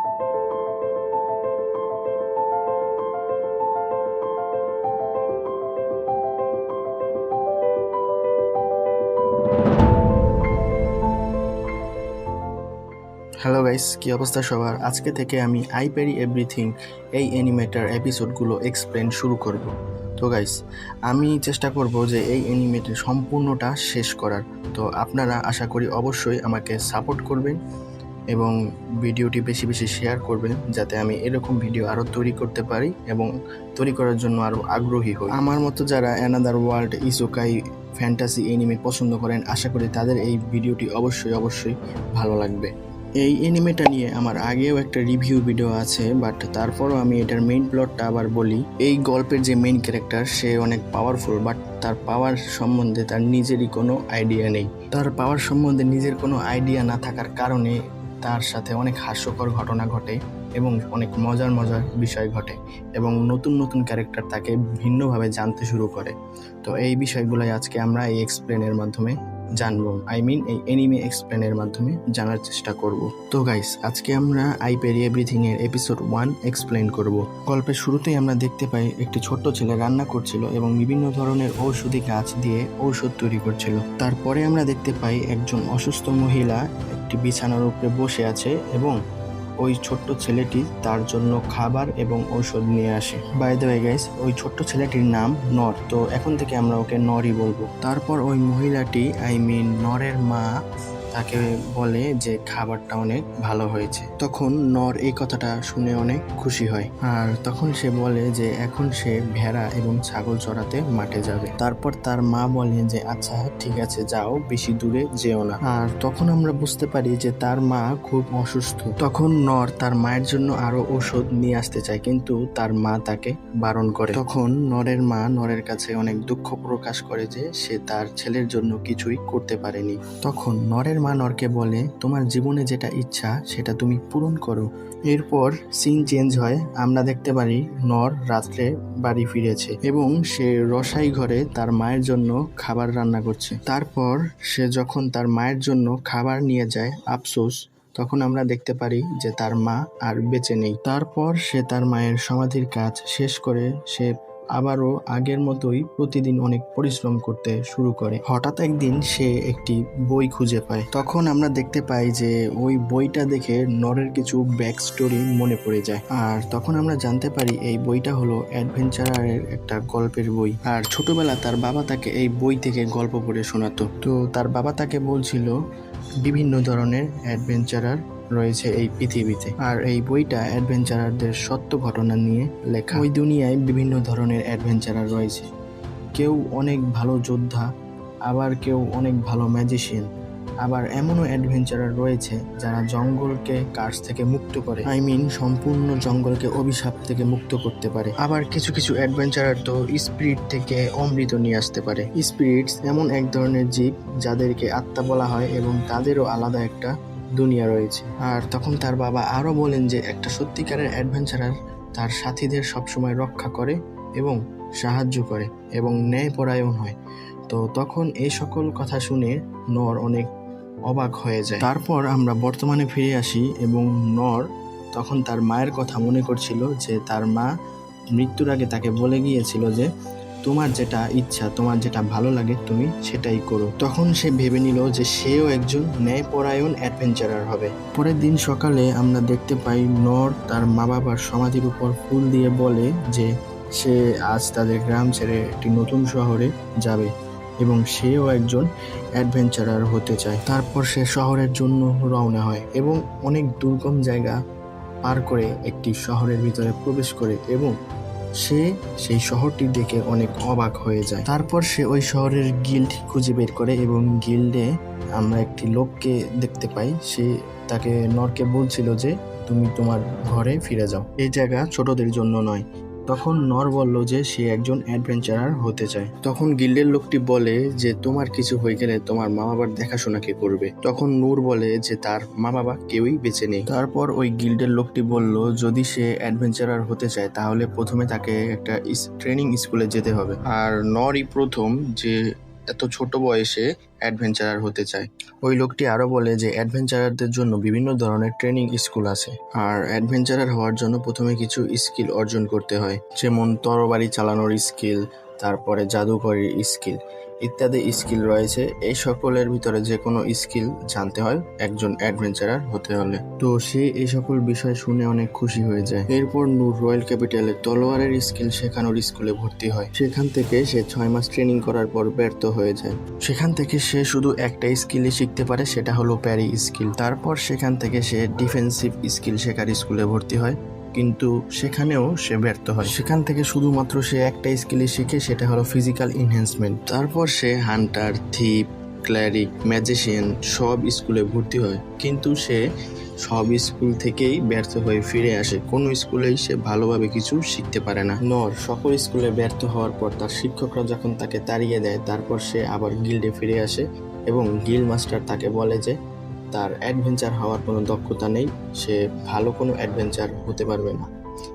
Hello guys কি অবস্থা সবার? আজকে থেকে আমি আই প্যারি এভরিথিং এই অ্যানিমেটার এপিসোডগুলো এক্সপ্লেন শুরু করব। তো গাইস আমি চেষ্টা করব যে এই অ্যানিমেটের সম্পূর্ণটা শেষ করার। তো আপনারা আশা করি অবশ্যই আমাকে সাপোর্ট করবেন। এবং ভিডিওটি বেশি বেশি শেয়ার করবেন যাতে আমি এরকম ভিডিও আরও তৈরি করতে পারি এবং তৈরি করার জন্য আরও আগ্রহী হই। আমার মতো যারা another world isekai fantasy anime পছন্দ করেন, আশা করি তাদের এই ভিডিওটি অবশ্যই অবশ্যই ভালো লাগবে। এই এনিমেটা নিয়ে আমার আগেও একটা রিভিউ ভিডিও আছে বাট তারপরও আমি এটার মেইন প্লটটা আবার বলি। এই গল্পের যে মেইন ক্যারেক্টার সে অনেক পাওয়ারফুল বাট তার পাওয়ার সম্বন্ধে তার নিজেরই কোনো আইডিয়া নেই। তার পাওয়ার সম্বন্ধে নিজের কোনো আইডিয়া না থাকার কারণে তার সাথে অনেক হাস্যকর ঘটনা ঘটে এবং অনেক মজার মজার বিষয় ঘটে এবং নতুন নতুন ক্যারেক্টার তাকে ভিন্নভাবে জানতে শুরু করে। তো এই বিষয়গুলোই আজকে আমরা এই এক্সপ্লেনের মাধ্যমে জানব। আই মিন এই এনিমে এক্সপ্লেনের মাধ্যমে জানার চেষ্টা করব। তো গাইস আজকে আমরা আই পেরি এভরিথিং এর এপিসোড ওয়ান এক্সপ্লেন করব। গল্পের শুরুতেই আমরা দেখতে পাই একটি ছোট্ট ছেলে রান্না করছিল এবং বিভিন্ন ধরনের ঔষধি গাছ দিয়ে ঔষধ তৈরি করছিল। তারপরে আমরা দেখতে পাই একজন অসুস্থ মহিলা একটি বিছানার উপরে বসে আছে এবং ওই ছোট্ট ছেলেটি তার জন্য খাবার এবং ঔষধ নিয়ে আসে। বাই দ্য ওয়ে গাইস ওই ছোট্ট ছেলেটির নাম নর। তো এখন থেকে আমরা ওকে নরই বলব। তারপর ওই মহিলাটি আই মিন নরের মা তাকে বলে যে খাবারটা অনেক ভালো হয়েছে। তখন নর এই কথাটা শুনে অনেক খুশি হয়। আর তখন সে বলে যে এখন সে ভেড়া এবং ছাগল চড়াতে মাঠে যাবে। তারপর তার মা বলে যে আচ্ছা ঠিক আছে, যাও, বেশি দূরে যেও না। আর তখন আমরা বুঝতে পারি যে তার মা খুব অসুস্থ। তখন নর তার মায়ের জন্য আরও ওষুধ নিয়ে আসতে চায়, কিন্তু তার মা তাকে বারণ করে। তখন নরের মা নরের কাছে অনেক দুঃখ প্রকাশ করে যে সে তার ছেলের জন্য কিছুই করতে পারেনি। তখন নরের মা নরকে বলে, তোমার জীবনে যেটা ইচ্ছা, সেটা তুমি পূরণ করো। এরপর সিন চেঞ্জ হয়। আমরা দেখতে পারি নর রাত্রে বাড়ি ফিরেছে এবং সে রসাই ঘরে তার মায়ের জন্য খাবার রান্না করছে। তারপর সে যখন তার মায়ের জন্য খাবার নিয়ে যায় আফসোস, তখন আমরা দেখতে পারি যে তার মা আর বেঁচে নেই। তারপর সে তার মায়ের সমাধির কাজ শেষ করে সে আবারও আগের মতোই প্রতিদিন অনেক পরিশ্রম করতে শুরু করে। হঠাৎ একদিন সে একটি বই খুঁজে পায়। তখন আমরা দেখতে পাই যে ওই বইটা দেখে নরের কিছু ব্যাক স্টোরি মনে পড়ে যায়। আর তখন আমরা জানতে পারি এই বইটা হলো অ্যাডভেঞ্চারের একটা গল্পের বই। আর ছোটবেলা তার বাবা তাকে এই বই থেকে গল্প পড়ে শোনাতো। তো তার বাবা তাকে বলছিল বিভিন্ন ধরনের অ্যাডভেঞ্চারার রয়েছে এই পৃথিবীতে। আর এই বইটা অ্যাডভেঞ্চারারদের সত্য ঘটনা নিয়ে লেখা। ওই দুনিয়ায় বিভিন্ন ধরনের অ্যাডভেঞ্চারার রয়েছে। কেউ অনেক ভালো যোদ্ধা, আবার কেউ অনেক ভালো ম্যাজিশিয়ান। আবার এমনও অ্যাডভেঞ্চারার রয়েছে যারা জঙ্গলকে কার্স থেকে মুক্ত করে। আই মিন, সম্পূর্ণ জঙ্গলকে অভিশাপ থেকে মুক্ত করতে পারে। আবার কিছু কিছু অ্যাডভেঞ্চারার তো স্পিরিট থেকে অমৃত নিয়ে আসতে পারে। স্পিরিটস এমন এক ধরনের জীব যাদেরকে আত্মা বলা হয় এবং তাদেরও আলাদা একটা দুনিয়া রয়েছে। আর তখন তার বাবা আরও বলেন যে একটা সত্যিকারের অ্যাডভেঞ্চারার তার সাথীদের সবসময় রক্ষা করে এবং সাহায্য করে এবং ন্যায়পরায়ণ হয়। তো তখন এই সকল কথা শুনে নর অনেক অবাক হয়ে যায়। তারপর আমরা বর্তমানে ফিরে আসি এবং নর তখন তার মায়ের কথা মনে করছিল যে তার মা মৃত্যুর আগে তাকে বলে গিয়েছিল যে, তোমার যেটা ইচ্ছা, তোমার যেটা ভালো লাগে তুমি সেটাই করো। তখন সে ভেবে নিল যে সেও একজন ন্যায়পরায়ণ অ্যাডভেঞ্চারার হবে। পরের দিন সকালে আমরা দেখতে পাই নর তার মা বাবার সমাধির উপর ফুল দিয়ে বলে যে, সে আজ তাদের গ্রাম ছেড়ে একটি নতুন শহরে যাবে এবং সেও একজন অ্যাডভেঞ্চারার হতে চায়। তারপর সে শহরের জন্য রওনা হয় এবং অনেক দুর্গম জায়গা পার করে একটি শহরের ভিতরে প্রবেশ করে এবং সে সেই শহরটি দেখে অনেক অবাক হয়ে যায়। তারপর সে ওই শহরের গিল্ড খুঁজে বের করে এবং গিল্ডে আমরা একটি লোককে দেখতে পাই। সে তাকে নরকে বলছিল যে, তুমি তোমার ঘরে ফিরে যাও। এই জায়গা ছোটদের জন্য নয় তখন নর বলল যে সে একজন অ্যাডভেঞ্চারার হতে চায়। তখন গিল্ডের লোকটি বলে যে, তোমার কিছু হয়ে গেলে তোমার মা বাবার দেখাশোনা কে করবে? তখন নূর বলে যে, তার মা বাবা কেউই বেঁচে নেই। তারপর ওই গিল্ডের লোকটি বলল, যদি সে অ্যাডভেঞ্চারার হতে চায়, তাহলে প্রথমে তাকে একটা ট্রেনিং স্কুলে যেতে হবে। আর নরই প্রথম যে এত ছোট বয়সে অ্যাডভেঞ্চারার হতে চায়। ওই লোকটি আরও বলে যে অ্যাডভেঞ্চারারদের জন্য বিভিন্ন ধরনের ট্রেনিং স্কুল আছে। আর অ্যাডভেঞ্চারার হওয়ার জন্য প্রথমে কিছু স্কিল অর্জন করতে হয়। যেমন তরবারি চালানোর স্কিল তারপরে জাদুঘরের স্কিল ইত্যাদি স্কিল রয়েছে। এই সকলের ভিতরে যে কোনো স্কিল জানতে হয় একজন অ্যাডভেঞ্চারার হতে হলে। তো সে এই সকল বিষয় শুনে অনেক খুশি হয়ে যায়। এরপর নূর রয়্যাল ক্যাপিটালে তলোয়ারের স্কিল শেখানোর স্কুলে ভর্তি হয়। সেখান থেকে সে ছয় মাস ট্রেনিং করার পর ব্যর্থ হয়ে যায়। সেখান থেকে সে শুধু একটা স্কিলই শিখতে পারে, সেটা হলো প্যারি স্কিল। তারপর সেখান থেকে সে ডিফেন্সিভ স্কিল শেখার স্কুলে ভর্তি হয়। কিন্তু সেখানেও সে ব্যর্থ হয়। সেখান থেকে শুধুমাত্র সে একটা স্কিলই শিখে, সেটা হলো ফিজিক্যাল ইনহ্যান্সমেন্ট তারপর সে হান্টার থিপ ক্ল্যারিক ম্যাজিশিয়ান সব স্কুলে ভর্তি হয়। কিন্তু সে সব স্কুল থেকেই ব্যর্থ হয়ে ফিরে আসে। কোনো স্কুলেই সে ভালোভাবে কিছু শিখতে পারে না। নর সকল স্কুলে ব্যর্থ হওয়ার পর তার শিক্ষকরা যখন তাকে তাড়িয়ে দেয়, তারপর সে আবার গিল্ডে ফিরে আসে এবং গিল মাস্টার তাকে বলে যে তার অ্যাডভেঞ্চার হওয়ার কোনো দক্ষতা নেই, সে ভালো কোনো অ্যাডভেঞ্চার হতে পারবে না।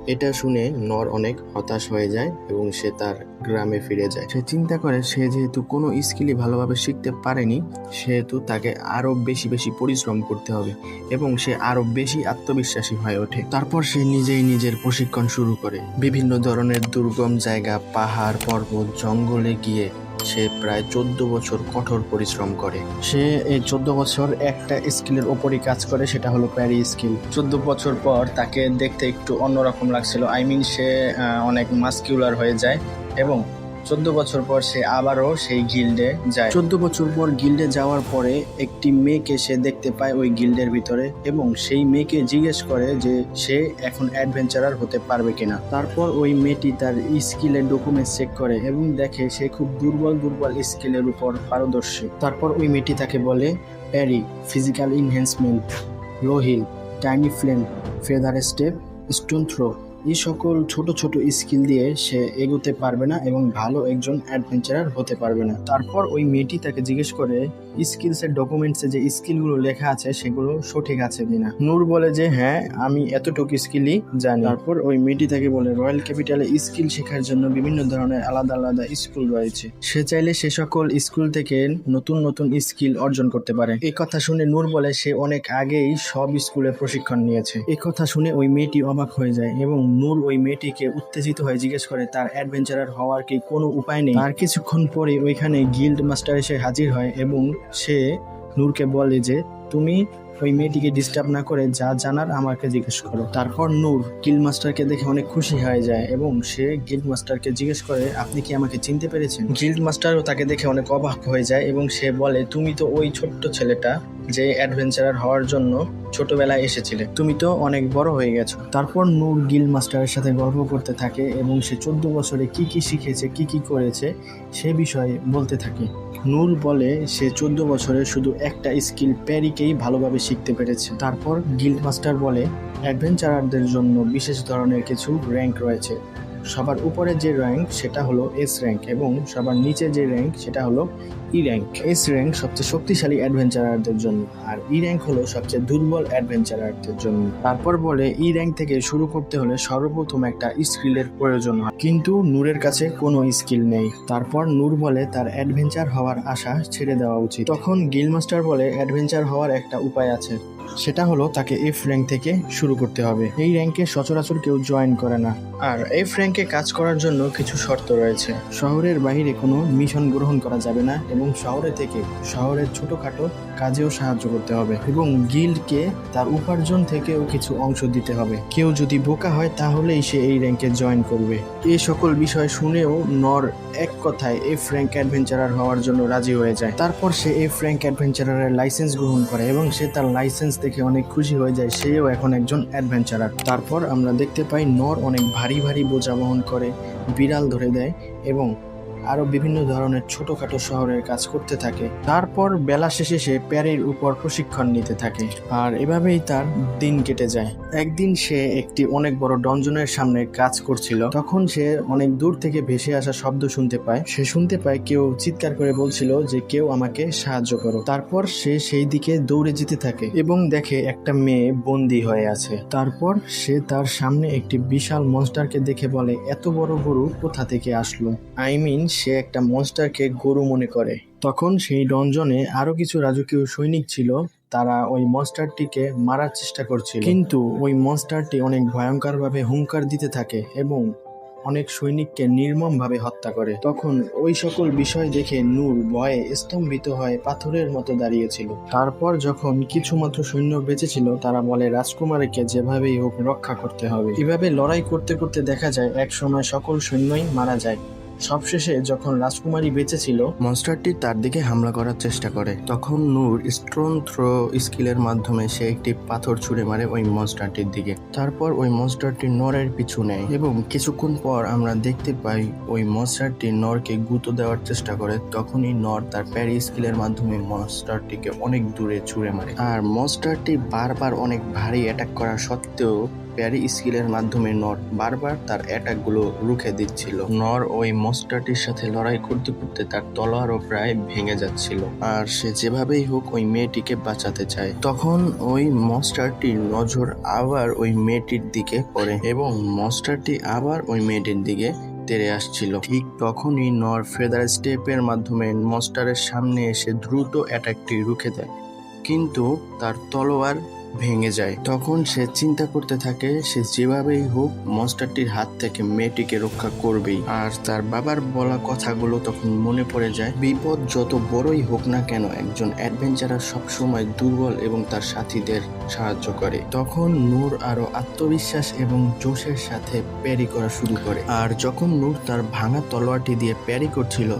এটা শুনে নর অনেক হতাশ হয়ে যায় এবং সে তার গ্রামে ফিরে যায়। সে চিন্তা করে, সে যেহেতু কোনো স্কিলই ভালোভাবে শিখতে পারেনি, সেহেতু তাকে আরও বেশি বেশি পরিশ্রম করতে হবে এবং সে আরও বেশি আত্মবিশ্বাসী হয়ে ওঠে। তারপর সে নিজেই নিজের প্রশিক্ষণ শুরু করে। বিভিন্ন ধরনের দুর্গম জায়গা, পাহাড়, পর্বত, জঙ্গলে গিয়ে সে প্রায় চোদ্দ বছর কঠোর পরিশ্রম করে। সে এই চোদ্দ বছর একটা স্কিলের ওপরই কাজ করে, সেটা হলো প্যারি স্কিল। চোদ্দ বছর পর তাকে দেখতে একটু অন্যরকম লাগছিল। আই মিন সে অনেক মাস্কিউলার হয়ে যায় এবং চোদ্দ বছর পর সে আবারও সেই গিল্ডে যায়। চোদ্দ বছর পর গিল্ডে যাওয়ার পরে একটি মেয়েকে সে দেখতে পায় ওই গিল্ডের ভিতরে এবং সেই মেয়েকে জিজ্ঞেস করে যে সে এখন অ্যাডভেঞ্চারার হতে পারবে কিনা। তারপর ওই মেয়েটি তার স্কিলের ডকুমেন্টস চেক করে এবং দেখে সে খুব দুর্বল দুর্বল স্কিলের উপর পারদর্শী। তারপর ওই মেয়েটি তাকে বলে, Parry, physical enhancement low heal tiny flame, feather step, stone throw. এই সকল ছোট ছোট স্কিল দিয়ে সে এগোতে পারবে না এবং ভালো একজন অ্যাডভেঞ্চারার হতে পারবে না। তারপর ওই মেয়েটি তাকে জিজ্ঞেস করে স্কিলসের ডকুমেন্টসে যে স্কিলগুলো লেখা আছে, সেগুলো সঠিক আছে কিনা। নূর বলে যে হ্যাঁ আমি এতটুকু স্কিলই জানি। তারপর ওই মেয়েটি তাকে বলে রয়্যাল ক্যাপিটালে স্কিল শেখার জন্য বিভিন্ন ধরনের আলাদা আলাদা স্কুল রয়েছে। সে চাইলে সে সকল স্কুল থেকে নতুন নতুন স্কিল অর্জন করতে পারে। এই কথা শুনে নূর বলে, সে অনেক আগেই সব স্কুলে প্রশিক্ষণ নিয়েছে। এই কথা শুনে ওই মেয়েটি অবাক হয়ে যায় এবং নূর ওই মেয়েটিকে উত্তেজিত হয়ে জিজ্ঞেস করে, তার অ্যাডভেঞ্চারার হওয়ার কি কোনো উপায় নেই? আর কিছুক্ষণ পরে ওইখানে গিল্ড মাস্টার এসে হাজির হয় এবং সে নূরকে বলে যে, তুমি ওই মেয়েটিকে ডিস্টার্ব না করে যা জানার আমাকে জিজ্ঞেস করো। তারপর নূর গিল মাস্টারকে দেখে অনেক খুশি হয়ে যায় এবং সে গিল মাস্টারকে জিজ্ঞেস করে, আপনি কি আমাকে চিনতে পেরেছেন? গিল্ড মাস্টারও তাকে দেখে অনেক অবাক হয়ে যায় এবং সে বলে, তুমি তো ওই ছোট্ট ছেলেটা যে অ্যাডভেঞ্চারার হওয়ার জন্য ছোটবেলায় এসেছিলে। তুমি তো অনেক বড় হয়ে গেছো। তারপর নূর গিল মাস্টারের সাথে গল্প করতে থাকে এবং সে চোদ্দ বছরে কি কি শিখেছে, কি কি করেছে, সে বিষয়ে বলতে থাকে। নূর বলে সে চোদ্দ বছরে শুধু একটা স্কিল প্যারিকেই ভালোভাবে শিখতে পেরেছে। তারপর গিল্ড মাস্টার বলে, অ্যাডভেঞ্চারারদের জন্য বিশেষ ধরনের কিছু র্যাঙ্ক রয়েছে। সবার উপরে যে র্যাঙ্ক সেটা হলো এস র্যাঙ্ক এবং সবার নিচে যে র্যাঙ্ক সেটা হলো ই র্যাঙ্ক এস র্যাঙ্ক সবচেয়ে শক্তিশালী অ্যাডভেঞ্চারারদের জন্য আর ই র্যাঙ্ক হলো সবচেয়ে দুর্বল অ্যাডভেঞ্চারারদের জন্য। তারপর বলে ই র্যাঙ্ক থেকে শুরু করতে হলে সর্বপ্রথম একটা স্কিলের প্রয়োজন হয়। কিন্তু নূরের কাছে কোনো স্কিল নেই। তারপর নূর বলে তার অ্যাডভেঞ্চার হওয়ার আশা ছেড়ে দেওয়া উচিত। তখন গিল মাস্টার বলে অ্যাডভেঞ্চার হওয়ার একটা উপায় আছে। সেটা হলো তাকে এফ র্যাঙ্ক থেকে শুরু করতে হবে। এই র্যাঙ্কে সচরাচর কেউ জয়েন করে না। আর এফ র্যাঙ্কে কাজ করার জন্য কিছু শর্ত রয়েছে। শহরের বাইরে কোনো মিশন গ্রহণ করা যাবে না এবং শহরে থেকে শহরের ছোটোখাটো কাজেও সাহায্য করতে হবে এবং গিল্ডকে তার উপার্জন থেকেও কিছু অংশ দিতে হবে। কেউ যদি বোকা হয় তাহলেই সে এই র্যাঙ্কে জয়েন করবে। এই সকল বিষয় শুনেও নর এক কথায় এফ র্যাঙ্ক অ্যাডভেঞ্চারার হওয়ার জন্য রাজি হয়ে যায়। তারপর সে এফ র্যাঙ্ক অ্যাডভেঞ্চারারের লাইসেন্স গ্রহণ করে এবং সে তার লাইসেন্স দেখে অনেক খুশি হয়ে যায়, সেও এখন একজন অ্যাডভেঞ্চারার তারপর আমরা দেখতে পাই নর অনেক ভারী ভারী বোঝা বহন করে, বিড়াল ধরে দেয় এবং আরও বিভিন্ন ধরনের ছোটখাটো শহরের কাজ করতে থাকে। তারপর বেলা শেষে সে প্যারের উপর প্রশিক্ষণ নিতে থাকে। আর এভাবেই তার দিন কেটে যায়। একদিন সে একটি অনেক বড় ডঞ্জনের সামনে কাজ করছিল। তখন সে অনেক দূর থেকে ভেসে আসা শব্দ শুনতে পায়। সে শুনতে পায় কেউ চিৎকার করে বলছিল যে কেউ আমাকে সাহায্য করো। তারপর সে সেই দিকে দৌড়ে যেতে থাকে এবং দেখে একটা মেয়ে বন্দি হয়ে আছে। তারপর সে তার সামনে একটি বিশাল মনস্টারকে দেখে বলে, এত বড় গরু কোথা থেকে আসলো? আই মিন সে একটা মনস্টারকে গরু মনে করে। তখন সেই ডনজনে আরও কিছু রাজকীয় সৈনিক ছিল, তারা ওই মনস্টারটিকে মারার চেষ্টা করছিল। কিন্তু ওই মনস্টারটি অনেক ভয়ঙ্করভাবে হুঙ্কার দিতে থাকে এবং অনেক সৈনিককে নির্মমভাবে হত্যা করে। তখন ওই সকল বিষয় দেখে নূর ভয়ে স্তম্ভিত হয়ে পাথরের মতো দাঁড়িয়েছিল। তারপর যখন কিছুমাত্র সৈন্য বেঁচেছিল, তারা বলে, রাজকুমারীকে যেভাবেই হোক রক্ষা করতে হবে। এভাবে লড়াই করতে করতে দেখা যায়, এক সময় সকল সৈন্যই মারা যায়। সবশেষে যখন রাজকুমারী বেঁচে ছিল মনস্টারটি তার দিকে হামলা করার চেষ্টা করে। তখন নূর স্ট্রোন থ্রো স্কিলের মাধ্যমে সে একটি পাথর ছুঁড়ে মারে ওই মনস্টারটির দিকে। তারপর ওই মনস্টারটি নরের পিছু নেয় এবং কিছুক্ষণ পর আমরা দেখতে পাই ওই মনস্টারটি নরকে গুঁতো দেওয়ার চেষ্টা করে। তখনই নর তার প্যারি স্কিলের মাধ্যমে মনস্টারটিকে অনেক দূরে ছুঁড়ে মারে। আর মনস্টারটি বারবার অনেক ভারী অ্যাটাক করা সত্ত্বেও প্যারি স্কিলের মাধ্যমে নর বারবার তার অ্যাটাকগুলো রুখে দিচ্ছিল। নর ওই মনস্টারটির সাথে লড়াই করতে করতে তার তলোয়ারও প্রায় ভেঙে যাচ্ছিল। আর সে যেভাবেই হোক ওই মেয়েটিকে বাঁচাতে চায়। তখন ওই মনস্টারটির নজর আবার ওই মেয়েটির দিকে পড়ে এবং মস্টারটি আবার ওই মেয়েটির দিকে তেড়ে আসছিল। ঠিক তখনই নর ফেদার স্টেপের মাধ্যমে মস্টারের সামনে এসে দ্রুত অ্যাটাকটি রুখে দেয়। কিন্তু তার তলোয়ার ভেঙে যায়। তখন সে চিন্তা করতে থাকে, সে যেভাবেই হোক মনস্টারটির হাত থেকে মেয়েটিকে রক্ষা করবেই। আর তার বাবার বলা কথাগুলো তখন মনে পড়ে যায়। বিপদ যত বড়ই হোক না কেন, একজন অ্যাডভেঞ্চারার সবসময় দুর্বল এবং তার সাথীদের সাহায্য করে। তখন নূর আরও আত্মবিশ্বাস এবং জোশের সাথে প্যারি করা শুরু করে। আর যখন নূর তার ভাঙা তলোয়ারটি দিয়ে প্যারি করছিল,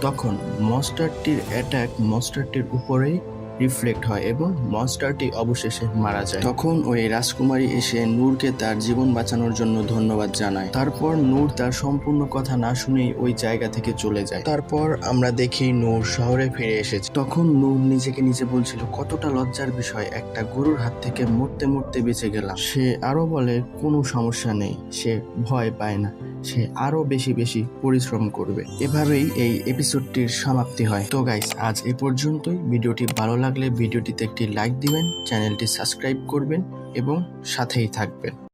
তখন মনস্টারটির অ্যাটাক মনস্টারটির উপরেই রিফ্লেক্ট হয় এবং মনস্টারটি অবশেষে মারা যায়। তখন ওই রাজকুমারী এসে নূরকে তার জীবন বাঁচানোর জন্য ধন্যবাদ জানায়। তারপর নূর তার সম্পূর্ণ কথা না শুনেই ওই জায়গা থেকে চলে যায়। তারপর আমরা দেখি নূর শহরে ফিরে এসেছে। তখন নূর নিজেকে নিজে বলছিল, কতটা লজ্জার বিষয়, একটা গরুর হাত থেকে মরতে মরতে বেঁচে গেলাম। সে আরও বলে, কোনো সমস্যা নেই, সে ভয় পায় না, সে আরও বেশি বেশি পরিশ্রম করবে। এভাবেই এই এপিসোডটির সমাপ্তি হয়। তো গাইস আজ এ পর্যন্তই। ভিডিওটি ভালো লাগলে ভিডিওটিতে একটি লাইক দিবেন চ্যানেলটি সাবস্ক্রাইব করবেন এবং সাথেই থাকবেন।